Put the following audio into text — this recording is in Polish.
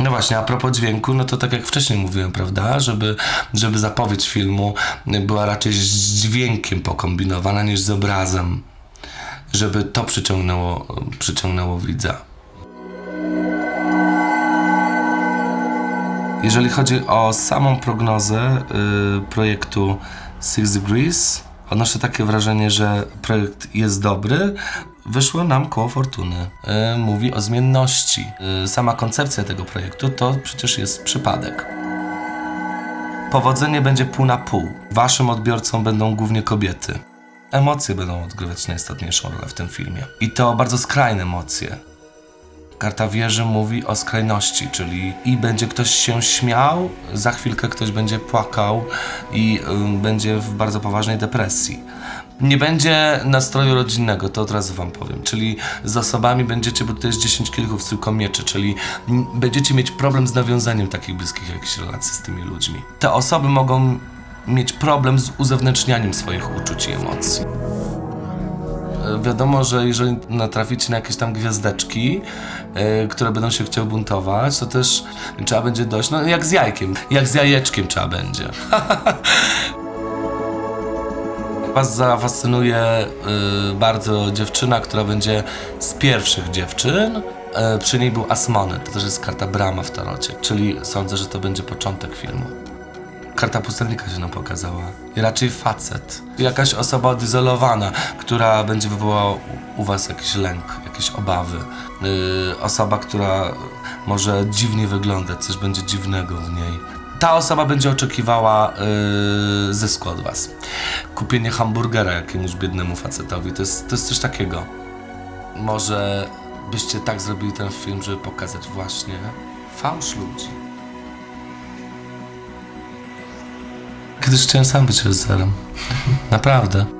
No właśnie, a propos dźwięku, no to tak jak wcześniej mówiłem, prawda, żeby, żeby zapowiedź filmu była raczej z dźwiękiem pokombinowana niż z obrazem, żeby to przyciągnęło, przyciągnęło widza. Jeżeli chodzi o samą prognozę y, projektu Six Degrees, odnoszę takie wrażenie, że projekt jest dobry. Wyszło nam koło fortuny. Y, mówi o zmienności. Y, sama koncepcja tego projektu to przecież jest przypadek. Powodzenie będzie pół na pół. Waszym odbiorcą będą głównie kobiety. Emocje będą odgrywać najistotniejszą rolę w tym filmie. I to bardzo skrajne emocje. Karta wieży mówi o skrajności, czyli i będzie ktoś się śmiał, za chwilkę ktoś będzie płakał i ym, będzie w bardzo poważnej depresji. Nie będzie nastroju rodzinnego, to od razu wam powiem. Czyli z osobami będziecie, bo to jest 10 kielichów tylko mieczy, czyli będziecie mieć problem z nawiązaniem takich bliskich jakichś relacji z tymi ludźmi. Te osoby mogą mieć problem z uzewnętrznianiem swoich uczuć i emocji. Wiadomo, że jeżeli natraficie na jakieś tam gwiazdeczki, e, które będą się chciały buntować, to też trzeba będzie dojść, no jak z jajkiem, jak z jajeczkiem trzeba będzie. Was zafascynuje y, bardzo dziewczyna, która będzie z pierwszych dziewczyn. E, przy niej był Asmony, to też jest karta Brama w tarocie, czyli sądzę, że to będzie początek filmu. Karta pustelnika się nam pokazała. I raczej facet. Jakaś osoba odizolowana, która będzie wywołała u- was jakiś lęk, jakieś obawy. Yy, osoba, która może dziwnie wyglądać, coś będzie dziwnego w niej. Ta osoba będzie oczekiwała yy, zysku od was. Kupienie hamburgera jakiemuś biednemu facetowi, to jest, to jest coś takiego. Może byście tak zrobili ten film, żeby pokazać właśnie fałsz ludzi. Kiedyś chciałem sam być reżyserem. Naprawdę.